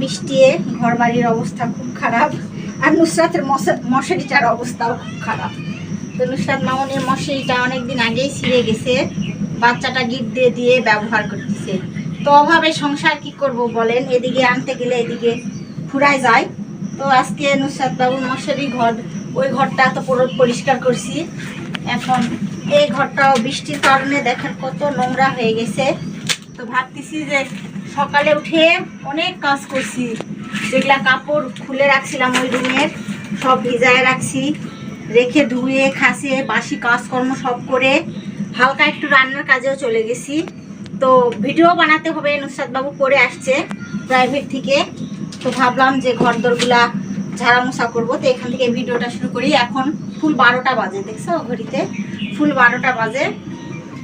বৃষ্টি ঘর বাড়ির অবস্থা খুব খারাপ আর নুসরাতের মশা- মশারিটার অবস্থাও খুব খারাপ। তো নুসরাত মামনির মশারিটা অনেকদিন আগেই ছিঁড়ে গেছে। বাচ্চাটা গিট দিয়ে দিয়ে ব্যবহার করতেছে। তো অভাবে সংসার কি করব বলেন? এদিকে আনতে গেলে এদিকে ফুরায় যায়। তো আজকে নুসরাত বাবুর মশারি ঘর, ওই ঘরটা তো পুরো পরিষ্কার করছি। এখন এই ঘরটাও বৃষ্টির কারণে দেখেন কত নোংরা হয়ে গেছে। তো ভাবতেছি যে সকালে উঠে অনেক কাজ করছি। যেগুলা কাপড় খুলে রাখছিলাম ওই রুমের সব ভিজায় রাখছি। রেখে ধুয়ে, খাসিয়ে, বাসি কাজকর্ম সব করে হালকা একটু রান্নার কাজেও চলে গেছি। তো ভিডিও বানাতে হবে নুসরাত বাবু করে আসছে প্রাইভেট থেকে। তো ভাবলাম যে ঘর দরগুলা ঝাড়া মোছা করব। তো এখান থেকে ভিডিওটা শুরু করি। এখন ফুল বারোটা বাজে, দেখছ ঘড়িতে? ফুল বারোটা বাজে।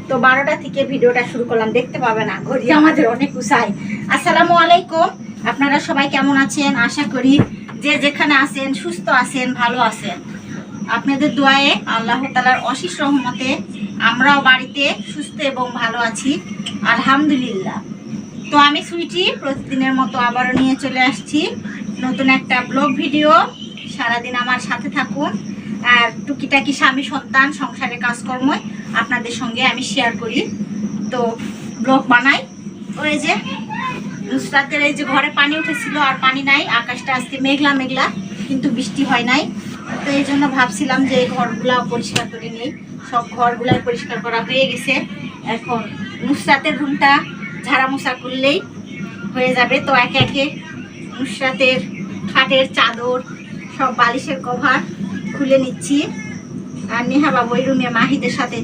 তো বারোটা থেকে ভিডিওটা শুরু করলাম, দেখতে পাবে না ঘড়ি আমাদের অনেক উৎসাই আসসালামু আলাইকুম, আপনারা সবাই কেমন আছেন? আশা করি যে যেখানে আছেন, সুস্থ আছেন, ভালো আছেন। আপনাদের দোয়ায়ে আল্লাহ তালার অশেষ রহমতে আমরাও বাড়িতে সুস্থ এবং ভালো আছি, আলহামদুলিল্লাহ। তো আমি সুইটি প্রতিদিনের মতো আবারও নিয়ে চলে আসছি। নতুন একটা ব্লগ ভিডিও, সারাদিন আমার সাথে থাকুন। আর টুকিটাকি স্বামী সন্তান, সংসারের কাজকর্ম আপনাদের সঙ্গে আমি শেয়ার করি। তো ব্লগ বানাই। ওই যে নুসরাতের এই যে ঘরে পানি উঠেছিল আর পানি নাই, আকাশটা আজকে মেঘলা মেঘলা, কিন্তু বৃষ্টি হয় নাই। তো এই জন্য ভাবছিলাম যে এই ঘরগুলা পরিষ্কার করে নিই। সব ঘরগুলাই পরিষ্কার করা হয়ে গেছে। এখন নুসরাতের রুমটা ঝাড়া মোছা করলেই হয়ে যাবে। তো একে একে নুসরাতের খাটের চাদর, সব বালিশের কভার খুলে নিচ্ছি। আর নেহা বাবু ওই রুমে মাহিদের সাথে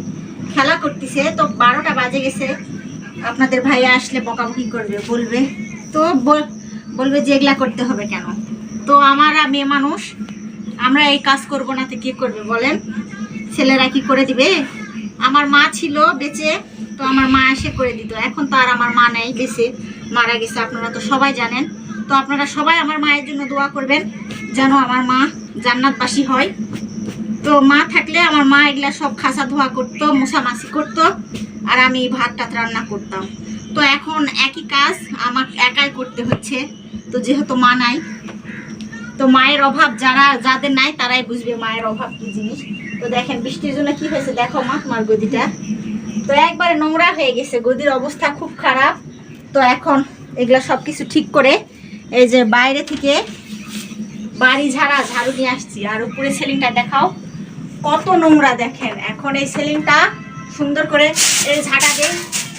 খেলা করতেছে, তো বারোটা বাজে গেছে। আপনাদের ভাইয়া আসলে বকাবকি করবে, বলবে। তো বল- বলবে যে এগুলা করতে হবে কেন? তো আমার মেয়ে মানুষ, আমরা এই কাজ করব না তো কি করবে বলেন? ছেলেরা কি করে দিবে? আমার মা ছিল বেঁচে, তো আমার মা এসে করে দিত। এখন তো আর আমার মা নেই, বেঁচে, মারা গেছে, আপনারা তো সবাই জানেন। তো আপনারা সবাই আমার মায়ের জন্য দোয়া করবেন, যেন আমার মা জান্নাতবাসী হয়। তো মা থাকলে আমার মা এগুলা সব খাসা ধোয়া করতো মশামাছি করতো, আর আমি ভাত টাত রান্না করতাম। তো এখন একই কাজ আমার একাই করতে হচ্ছে। তো যেহেতু মা নাই, তো মায়ের অভাব যারা, যাদের নাই তারাই বুঝবে মায়ের অভাব কি জিনিস। তো দেখেন বৃষ্টির জন্য কি হয়েছে, দেখো মা, তোমার গদিটা। তো একবারে নোংরা হয়ে গেছে, গদির অবস্থা খুব খারাপ। তো এখন এগুলা সব কিছু ঠিক করে এই যে বাইরে থেকে বাড়ি ঝাড়া, ঝাড়ু নিয়ে আসছি। আর উপরে সেলিংটা দেখাও। কত নোংরা দেখেন। এখন এই সিলিংটা সুন্দর করে ঝাড়া দিয়ে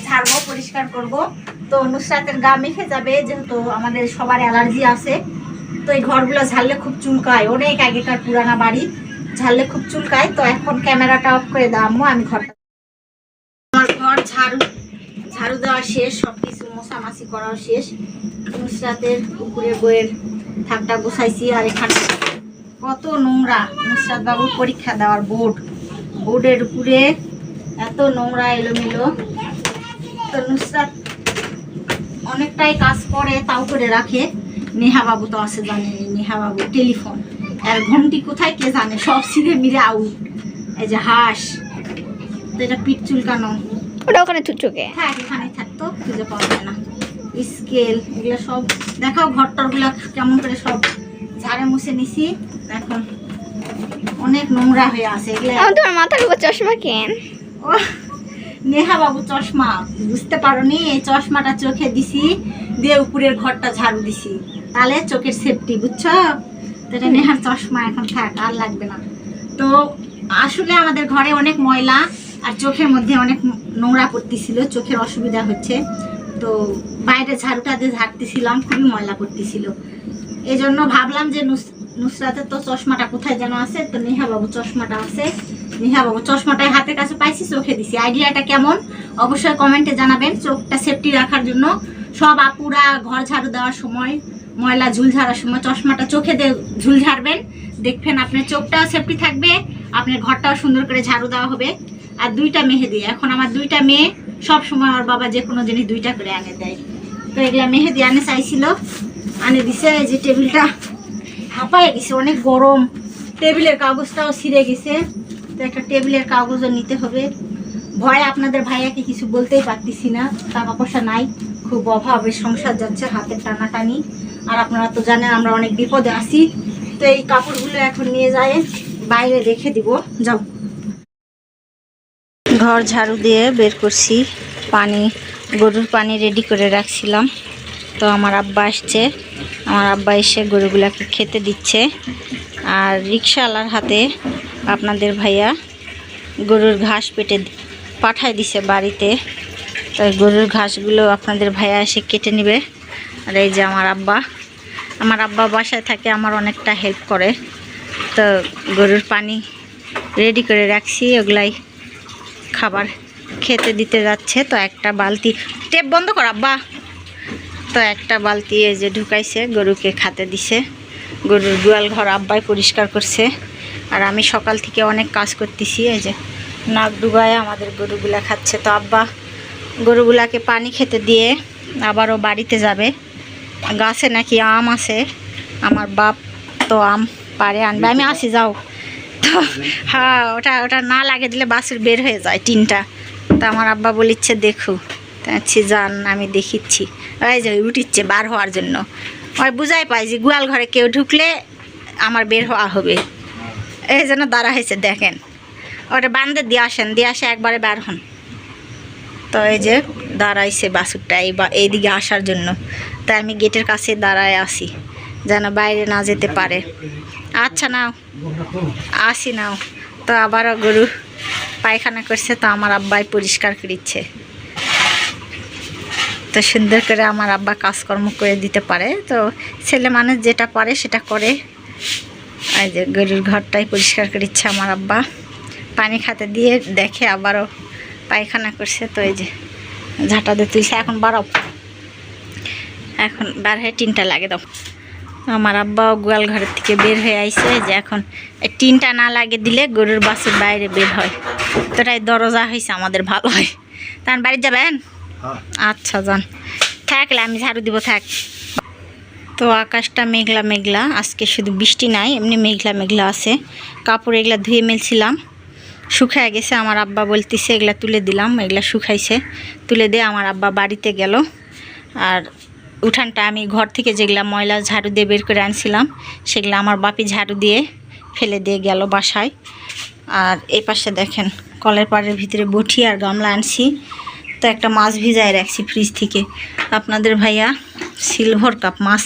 ঝাড়বো, পরিষ্কার করব। তো নুসরাতের গা মেখে যাবে, যেহেতু আমাদের সবার অ্যালার্জি আছে। তো এই ঘরগুলো ঝাড়লে খুব চুলকায়। অনেক আগেকার পুরানা বাড়ি, ঝাড়লে খুব চুলকায়। তো এখন ক্যামেরাটা অফ করে দামো আমি ঘরটা আমার ঘর ঝাড়ু ঝাড়ু দেওয়া শেষ সব কিছু মশামাছি করাও শেষ। নুসরাতের পুকুরের বইয়ের থাকটা গোছাইছি আর এখানে কত নোংরা। নুসরাত বাবুর পরীক্ষা দেওয়ার বোর্ড। বোর্ডের উপরে এত নোংরা এলোমেলো। তো নুসরাত অনেকটাই কাজ করে তাও করে রাখে। নেহাবাবু তো আছে জানেন নেহাবাবু টেলিফোন। আর ঘন্টি কোথায় কে জানে? সব সিধে মিলে আউট। এই যে হাঁস। তো এটা পিঠ চুলকানো। ওটা ওখানে চুচুকে থাক এখানে থাকতো খুঁজে পাওয়া যায় না। স্কেল এগুলো সব দেখাও ঘর টরগুলো কেমন করে সব ঝাড়ে মুছে নিছি। এখন অনেক নোংরা হয়ে আছে এগুলো তোমার মাথার উপর চশমা কেন? ও নেহা বাবু চশমা বুঝতে পারোনি? এই চশমাটা চোখে দিছি দিয়ে উপরের ঘরটা ঝাড়ু দিছি। তাহলে চোখের সেফটি বুঝছ? তো এটা নেহার চশমা এখন থাক আর লাগবে না। তো আসলে আমাদের ঘরে অনেক ময়লা আর চোখের মধ্যে অনেক নোংরা পড়তেছিল চোখের অসুবিধা হচ্ছে। তো বাইরে ঝাড়ুটা দিয়ে ঝাড়তেছিলাম খুবই ময়লা পড়তেছিল। এই জন্য ভাবলাম যে নুসরাতের তো চশমাটা কোথায় যেন আছে? তো নেহা বাবু চশমাটা আছে। নেহা বাবু চশমাটা হাতের কাছে পাইছি, চোখে দিছি। আইডিয়াটা কেমন? অবশ্যই কমেন্টে জানাবেন চোখটা সেফটি রাখার জন্য। সব আপুরা ঘর ঝাড়ু দেওয়ার সময়, ময়লা ঝুল ঝাড়ার সময় চশমাটা চোখে দিয়ে ঝুল ঝাড়বেন। দেখবেন আপনার চোখটাও সেফটি থাকবে, আপনার ঘরটাও সুন্দর করে ঝাড়ু দেওয়া হবে। আর দুইটা মেহেদি, এখন আমার দুইটা মেয়ে, সব সময় আমার বাবা যে কোনো জিনিস দুইটা করে আনে দেয়। তো এগুলা মেহেদি আনে চাইছিল, আনে দিছে যে টেবিলটা। হাঁপায় গেছে, অনেক গরম। টেবিলের কাগজটাও ছিঁড়ে গেছে। তো একটা টেবিলের কাগজও নিতে হবে। ভয় আপনাদের ভাইয়াকে কিছু বলতেই পারতেছি না। টাকা পয়সা নাই, খুব অভাবে সংসার যাচ্ছে, হাতের টানাটানি। আর আপনারা তো জানেন, আমরা অনেক বিপদে আছি। তো এই কাপড়গুলো এখন নিয়ে যায় বাইরে রেখে দিব। যাও। ঘর ঝাড়ু দিয়ে বের করছি। পানি, গরুর পানি রেডি করে রাখছিলাম। তো আমার আব্বা আসছে। আমার আব্বা এসে গরুগুলাকে খেতে দিচ্ছে। আর রিক্সাওয়ালার হাতে আপনাদের ভাইয়া গরুর ঘাস পেটে পাঠায় দিছে বাড়িতে। তো গরুর ঘাসগুলো আপনাদের ভাইয়া এসে কেটে নেবে। আর এই যে আমার আব্বা। আমার আব্বা বাসায় থাকে, আমার অনেকটা হেল্প করে। তো গরুর পানি রেডি করে রাখছি, ওগুলাই খাবার খেতে দিতে যাচ্ছে। তো একটা বালতি টেপ বন্ধ কর আব্বা। তো একটা বালতি এই যে ঢুকাইছে, গরুকে খাতে দিছে। গরুর গোয়াল ঘর আব্বাই পরিষ্কার করছে। আর আমি সকাল থেকে অনেক কাজ করতেছি, এই যে নাক ডুবায় আমাদের গরুগুলা খাচ্ছে। তো আব্বা গরুগুলাকে পানি খেতে দিয়ে আবারও বাড়িতে যাবে। গাছে নাকি আম আছে। আমার বাপ তো আম পারে আনবে। আমি আসি, যাও। তো হ্যাঁ ওটা ওটা না লাগে দিলে বাসুর বের হয়ে যায় টিনটা। তা আমার আব্বা বলিচ্ছে, দেখু আচ্ছা যান, আমি দেখিচ্ছি। ওই যে, উঠিচ্ছে বার হওয়ার জন্য। ওই বুঝাই পাই যে গোয়াল ঘরে কেউ ঢুকলে আমার বের হওয়া হবে। এই জন্য দাঁড়া হয়েছে, দেখেন। ওটা বান্ধে দিয়ে আসেন, দিয়ে আসে একবারে বার হন। তো এই যে, দাঁড়াইছে বাসুরটা এই বা এইদিকে আসার জন্য। তাই আমি গেটের কাছে দাঁড়ায় আসি যেন বাইরে না যেতে পারে। আচ্ছা নাও। আসি, নাও। তো আবারও গরু পায়খানা করছে, তো আমার আব্বাই পরিষ্কার করিচ্ছে। তো সুন্দর করে আমার আব্বা কাজকর্ম করে দিতে পারে। তো ছেলে মানুষ যেটা পারে সেটা করে। এই যে গরুর ঘরটাই পরিষ্কার করিচ্ছে আমার আব্বা। পানি খাতে দিয়ে দেখে আবারও পায়খানা করছে। তো এই যে ঝাঁটা দিয়ে তুলছে। এখন বাড়াও। এখন বার হয়ে টিনটা লাগে দাও। আমার আব্বাও গোয়াল ঘরের থেকে বের হয়ে আইছে। যে এখন এই টিনটা না লাগে দিলে গরুর বাসুর বাইরে বের হয়। তো দরজা হয়েছে আমাদের ভালো হয়। তখন বাড়ি যাবেন? আচ্ছা যান থাকলে আমি ঝাড়ু দিব, থাক। তো আকাশটা মেঘলা মেঘলা। আজকে শুধু বৃষ্টি নাই, এমনি মেঘলা মেঘলা আছে। কাপড় এগুলা ধুয়ে মেলছিলাম। শুকায় গেছে, আমার আব্বা বলতেছে, এগুলা তুলে দিলাম, এগুলা শুকাইছে। তুলে দিয়ে আমার আব্বা বাড়িতে গেল। আর উঠানটা আমি ঘর থেকে যেগুলা ময়লা, ঝাড়ু দিয়ে বের করে আনছিলাম, সেগুলো আমার বাপি ঝাড়ু দিয়ে ফেলে দিয়ে গেল বাসায়। আর এই পাশে দেখেন, কলের পাড়ের ভিতরে বটি আর গামলা আনছি। তো একটা মাছ ভিজায় রাখছি ফ্রিজ থেকে। আপনাদের ভাইয়া সিলভার কাপ মাছ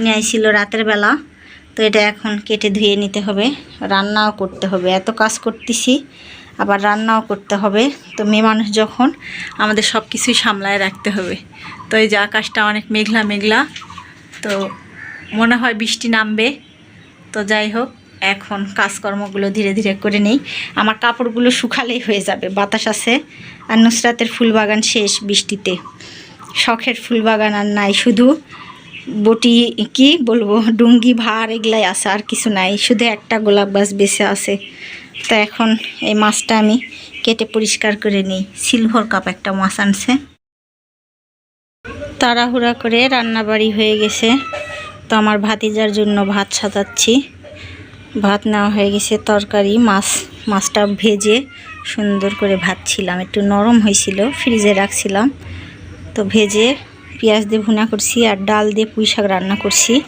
নিয়ে আইছিল রাতের বেলা। তো এটা এখন কেটে ধুয়ে নিতে হবে, রান্নাও করতে হবে। এত কাজ করতেছি, আবার রান্নাও করতে হবে। তো মেয়ে মানুষ যখন, আমাদের সব কিছুই সামলায় রাখতে হবে। তো এই যে আকাশটা অনেক মেঘলা মেঘলা, তো মনে হয় বৃষ্টি নামবে। তো যাই হোক এখন কাজকর্মগুলো ধীরে ধীরে করে নেই। আমার কাপড়গুলো শুকালেই হয়ে যাবে, বাতাস আছে। আর নুসরাতের ফুলবাগান শেষ বৃষ্টিতে। শখের ফুলবাগান আর নাই, শুধু বটি কি বলব ডুঙ্গি ভার এগুলাই আছে, আর কিছু নাই। শুধু একটা গোলাপ গাছ বেঁচে আছে। তো এখন এই মাছটা আমি কেটে পরিষ্কার করে নিই। সিলভার কাপ একটা মাছ আনছে। তাড়াহুড়া করে রান্নাবাড়ি হয়ে গেছে। তো আমার ভাতিজার জন্য ভাত সাজাচ্ছি। ভাত নেওয়া হয়ে গেছে, তরকারি, মাছ, মাছটা ভেজে সুন্দর করে ভাজছিলাম। একটু নরম হয়েছিল, ফ্রিজে রাখছিলাম। তো ভেজে পেঁয়াজ দিয়ে ভুনা করছি আর ডাল দিয়ে পুঁই শাক রান্না করছি।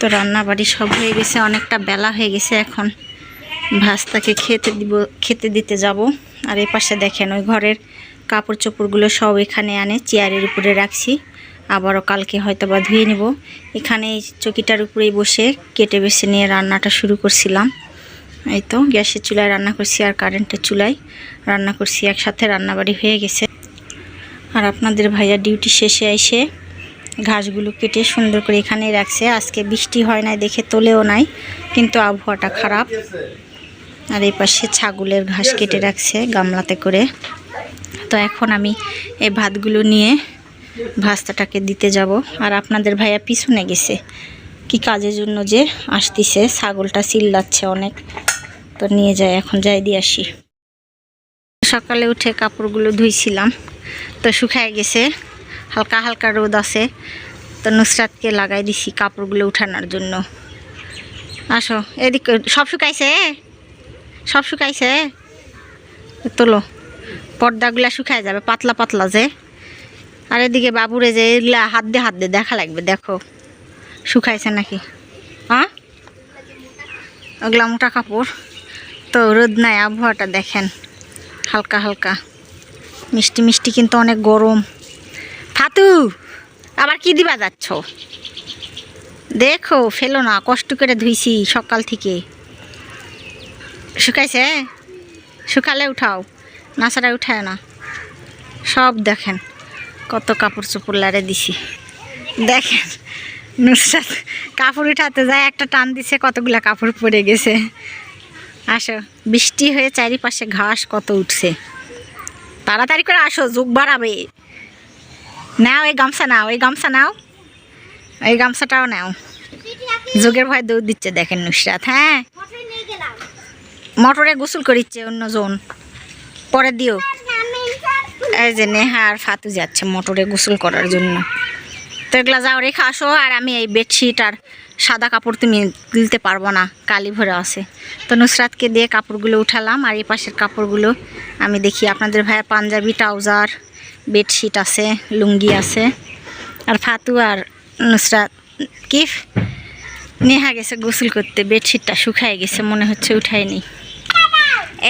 তো রান্না বাড়ি সব হয়ে গেছে, অনেকটা বেলা হয়ে গেছে এখন। ভাস্তাকে খেতে দিব, খেতে দিতে যাব। আর এই পাশে দেখেন, ওই ঘরের কাপড় চোপড়গুলো সব এখানে আনে, চেয়ারের উপরে রাখছি। আবারও কালকে হয়তো বা ধুয়ে নেব। এখানে এই চকিটার উপরেই বসে কেটে বেছে নিয়ে রান্নাটা শুরু করছিলাম। এই তো গ্যাসের চুলায় রান্না করছি আর কারেন্টের চুলায় রান্না করছি। একসাথে রান্নাবাড়ি হয়ে গেছে। আর আপনাদের ভাইয়া ডিউটি শেষে এসে ঘাসগুলো কেটে সুন্দর করে এখানে রাখছে। আজকে বৃষ্টি হয় নাই দেখে তোলেও নাই কিন্তু আবহাওয়াটা খারাপ। আর এই পাশে ছাগলের ঘাস কেটে রাখছে গামলাতে করে। তো এখন আমি এই ভাতগুলো নিয়ে ভাস্তাটাকে দিতে যাব। আর আপনাদের ভাইয়া পিছনে গেছে। কি কাজের জন্য যে আসতিছে, ছাগলটা চিল্লাচ্ছে অনেক। তো নিয়ে যায় এখন যাই দিয়ে আসি। সকালে উঠে কাপড়গুলো ধুইছিলাম। তো শুকায় গেছে। হালকা হালকা রোদ আছে। তো নুসরাতকে লাগাই দিছি কাপড়গুলো উঠানোর জন্য। আসো, এদিক, সব শুকাইছে? সব শুকাইছে? তোলো, পর্দাগুলা শুকায় যাবে, পাতলা পাতলা যে। আর এদিকে বাবুরে যে এগুলা হাত দিয়ে হাত দিয়ে দেখা লাগবে, দেখো। শুকাইছে নাকি? হ্যাঁ? ওগুলা মোটা কাপড়। তো রোদ নাই, আবহাওয়াটা দেখেন। হালকা হালকা। মিষ্টি মিষ্টি কিন্তু অনেক গরম। ফাতু, আবার কি দিবা যাচ্ছ? দেখো, ফেলো না, কষ্ট করে ধুইছি সকাল থেকে। শুকাইছে? শুকালে উঠাও নাচারা উঠায় না। সব দেখেন। কত কাপড় চোপড় লারে দিছি। দেখেন নুসরাত কাপড় উঠাতে যায় একটা টান দিছে কতগুলা কাপড় পরে গেছে। আসো বৃষ্টি হয়ে চারিপাশে ঘাস কত উঠছে। তাড়াতাড়ি করে আসো যুগ বাড়াবে। নাও এই গামছা নাও এই গামছা নাও। এই গামছাটাও নাও। যুগের ভয় দৌড় দিচ্ছে দেখেন নুসরাত হ্যাঁ। মোটরে গোসল করিচ্ছে অন্যজন। পরে দিও। এই যে নেহা আর ফাতু যাচ্ছে মোটরে গোসল করার জন্য। তো এগুলো যাও, রেখে আসো, আর আমি এই বেডশিট আর সাদা কাপড় তুমি তুলতে পারব না, কালি ভরে আছে। তো নুসরাতকে দিয়ে কাপড়গুলো উঠালাম, আর এই পাশের কাপড়গুলো আমি দেখি আপনাদের ভাইয়ের পাঞ্জাবি, ট্রাউজার, বেডশিট আছে, লুঙ্গি আছে। আর ফাতু আর নুসরাত কি নেহা গেছে গোসল করতে, বেডশিটটা শুকায় গেছে, মনে হচ্ছে উঠায়নি।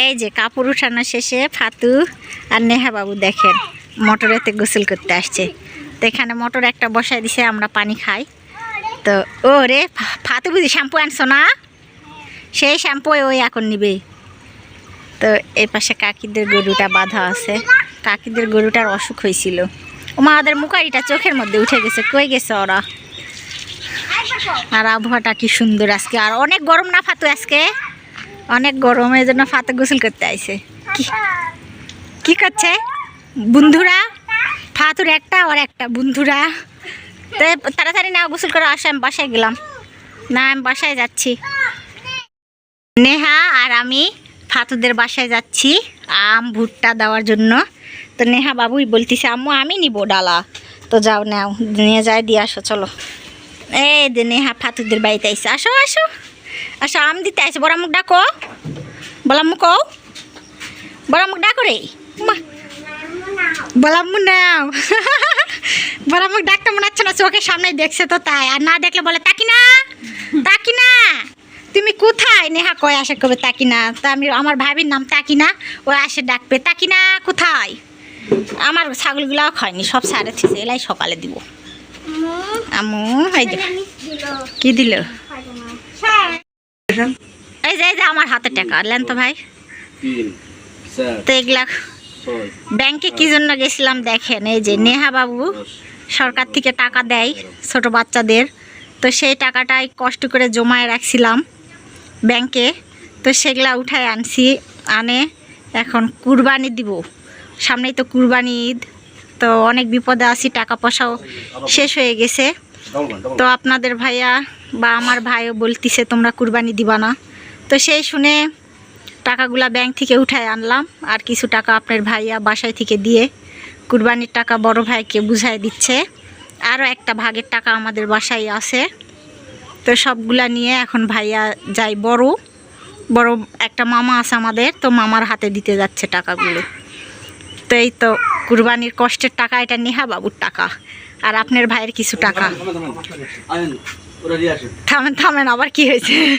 এই যে কাপড় উঠানো শেষে ফাতু আর নেহা বাবু দেখেন মোটরেতে গোসল করতে আসছে। তো এখানে মোটর একটা বসায় দিছে, আমরা পানি খাই। তো ও রে, ফাতু বুঝি শ্যাম্পু আনছো না? সেই শ্যাম্পু ওই এখন নিবে। তো এই পাশে কাকিদের গরুটা বাঁধা আছে। কাকিদের গরুটার অসুখ হয়েছিল। ওমা, ওদের মুখারিটা চোখের মধ্যে উঠে গেছে। কই গেছে ওরা? আর আবহাওয়াটা কি সুন্দর আজকে। আর অনেক গরম না ফাতু আজকে? অনেক গরম জন্য ফাতে গোসল করতে আইছে। কি করছে? বন্ধুরা, ফাতুর একটা আর একটা। বন্ধুরা তাড়াতাড়ি না গোসল করে। আসে, আমি বাসায় গেলাম। না, আমি বাসায় যাচ্ছি। নেহা আর আমি ফাতুদের বাসায় যাচ্ছি আম, ভুট্টা দেওয়ার জন্য। তো নেহা বাবুই বলতেছে, আম্মু, আমি নিব ডালা। তো যাও, নাও, নিয়ে যায় দিয়ে আসো, চলো। এই নেহা ফাতুদের বাড়িতে আইসে আসো আসো। আসো আম দিতে আইসে বড় মুখ ডাকো। বলা মুখ বড় মুখ ডাকো রে। মা বলা মুখ নাও। বলা মুখ ডাকতে মনে হচ্ছে না চোখের সামনে দেখছে তো তাই। আর না দেখলে বলে তাকি না তাকি না তুমি কোথায়? নেহা কয় আসে কবে তাকি না তা আমি আমার ভাবির নাম তাকি না ও আসে ডাকবে তাকি না কোথায়? আমার ছাগলগুলাও খায়নি সব সারে থেকে এলাই সকালে দিব। আমু কি দিল? এই যে এই যে আমার হাতে টাকা লেন তো ভাই। তো এগুলা ব্যাংকে কি জন্য গেছিলাম দেখেন এই যে নেহা বাবু সরকার থেকে টাকা দেয় ছোট বাচ্চাদের। তো সেই টাকাটাই কষ্ট করে জমায় রাখছিলাম ব্যাংকে। তো সেগুলা উঠায় আনছি আনে এখন কুরবানি দিব। সামনেই তো কুরবানি ঈদ তো অনেক বিপদে আছি টাকা পয়সাও শেষ হয়ে গেছে। তো আপনাদের ভাইয়া বা আমার ভাইও বলতিছে, তোমরা কুরবানি দিবা না। তো সেই শুনে টাকাগুলা ব্যাংক থেকে উঠায় আনলাম, আর কিছু টাকা আপনার ভাইয়া বাসায় থেকে দিয়ে কুরবানির টাকা বড় ভাইকে বুঝাই দিচ্ছে। আরও একটা ভাগের টাকা আমাদের বাসায় আছে। তো সবগুলা নিয়ে এখন ভাইয়া যাই বড় বড় একটা মামা আছে আমাদের, তো মামার হাতে দিতে যাচ্ছে টাকাগুলো। তো এই তো কুরবানির কষ্টের টাকা, এটা নেহা বাবুর টাকা, আর আপনার ভাইয়ের কিছু টাকা। থামেন, থামেন, আবার কি হয়েছে?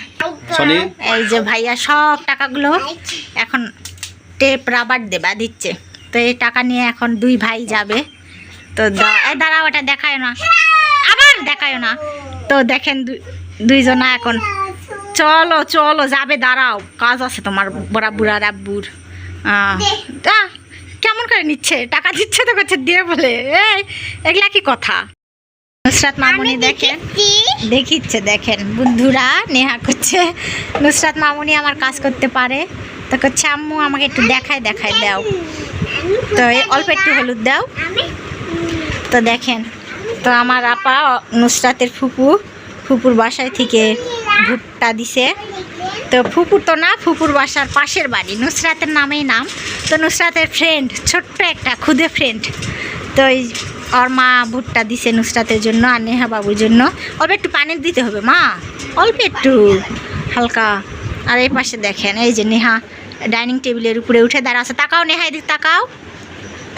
এই যে ভাইয়া সব টাকাগুলো এখন টেপ রাবার দেবা দিচ্ছে। তো এই টাকা নিয়ে এখন দুই ভাই যাবে। তো দা- এই দাঁড়াও এটা দেখায় না। আবার দেখায় না। তো দেখেন দুইজনা এখন। চলো চলো যাবে দাঁড়াও। কাজ আছে তোমার বড়া বুড়া আব্বুর আহ, আহ, কেমন করে নিচ্ছে? টাকা দিচ্ছে তো করছে দিয়ে বলে এই এগুলা কি কথা? নুসরাত মামুনি দেখেন? দেখিচ্ছে দেখেন। বন্ধুরা নেহা করছে। নুসরাত মামুনি আমার কাজ করতে পারে। তো করছে আম্মু আমাকে একটু দেখায় দেখায় দাও। তো এই অল্প একটু হলুদ দাও। তো দেখেন তো আমার আপা নুসরাতের ফুপু ফুপুর বাসায় থেকে ভুট্টা দিছে। তো ফুপুর তো না ফুপুর বাসার পাশের বাড়ি। নুসরাতের নামেই নাম। তো নুসরাতের ফ্রেন্ড ছোট্ট একটা খুদে ফ্রেন্ড তো এই ওর মা ভুট্টা দিছে নুসরাতের জন্য আর নেহা বাবুর জন্য। অল্প একটু পানি দিতে হবে মা। অল্প একটু হালকা। আর এই পাশে দেখেন এই যে নেহা ডাইনিং টেবিলের উপরে উঠে দাঁড়া আছে। তাকাও নেহা এদিক তাকাও।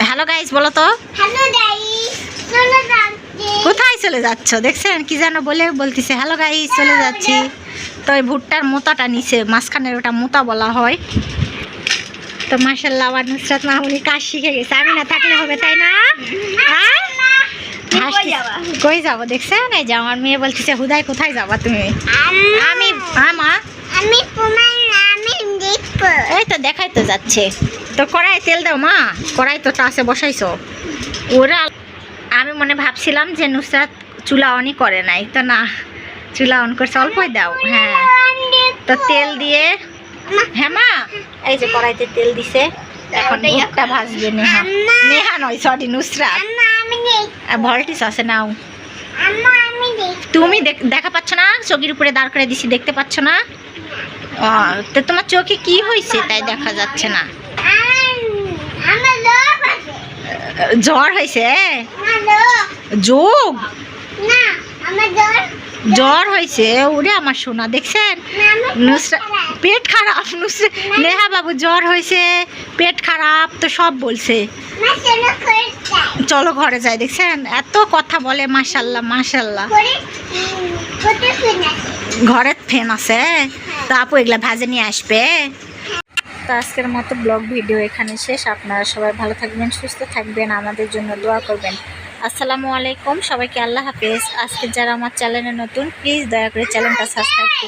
হ্যালো গাইজ বলো তো। কোথায় চলে যাচ্ছ? দেখছেন? কি যেন বলে বলতেছে হ্যালো গাই চলে যাচ্ছি। তো ওই ভুট্টার মোতাটা নিচে মাঝখানের ওটা মোতা বলা হয়। তো মাসাল্লাহ আমার নুসরাত মাহমুনি কাজ শিখে গেছে। আমি না থাকলে হবে তাই না? হ্যাঁ? কই যাব? দেখছেন এই যে আমার মেয়ে বলতেছে হুদাই কোথায় যাবা তুমি? আমি আমা আমি নামে দেখব। এই তো দেখাই তো যাচ্ছে। তো কড়াই তেল দাও মা। কড়াই তো টাসে বসাইছো। ওরা আমি মনে ভাবছিলাম যে নুসরাত চুলা অনই করে নাই। তো না চুলা অন করছে অল্পই দাও। হ্যাঁ। তো তেল দিয়ে হ্যাঁ মা। এই যে কড়াইতে তেল দিছে। এখন ভুট্টা ভাজবে নেহা। নেহা নয় সরি নুসরাত। আছে নাও। তুমি দেখ- পাচ্ছ না? চোখের উপরে দাঁড় করে দিছি দেখতে পাচ্ছ না? তো তোমার চোখে কি হয়েছে তাই দেখা যাচ্ছে না। জ্বর হয়েছে যোগ। না আমার জ্বর জ্বর হয়েছে, ওরে আমার সোনা, দেখছেন? পেট খারাপ নেহা বাবু, জ্বর হয়েছে, পেট খারাপ, তো সব বলছে। চলো ঘরে যাই, দেখছেন? এত কথা বলে, মাশাল্লাহ মাশাল্লাহ। করে কত ঘরে ফ্যান আছে, তো আপু এগুলা ভাজে নিয়ে আসবে। তো আজকের মতো ব্লগ ভিডিও এখানে শেষ। আপনারা সবাই ভালো থাকবেন, সুস্থ থাকবেন, আমাদের জন্য দোয়া করবেন। আসসালামু আলাইকুম, সবাইকে আল্লাহ হাফেজ। আজকে যারা আমার চ্যানেলে নতুন প্লিজ দয়া করে চ্যানেলটা সাবস্ক্রাইব করুন।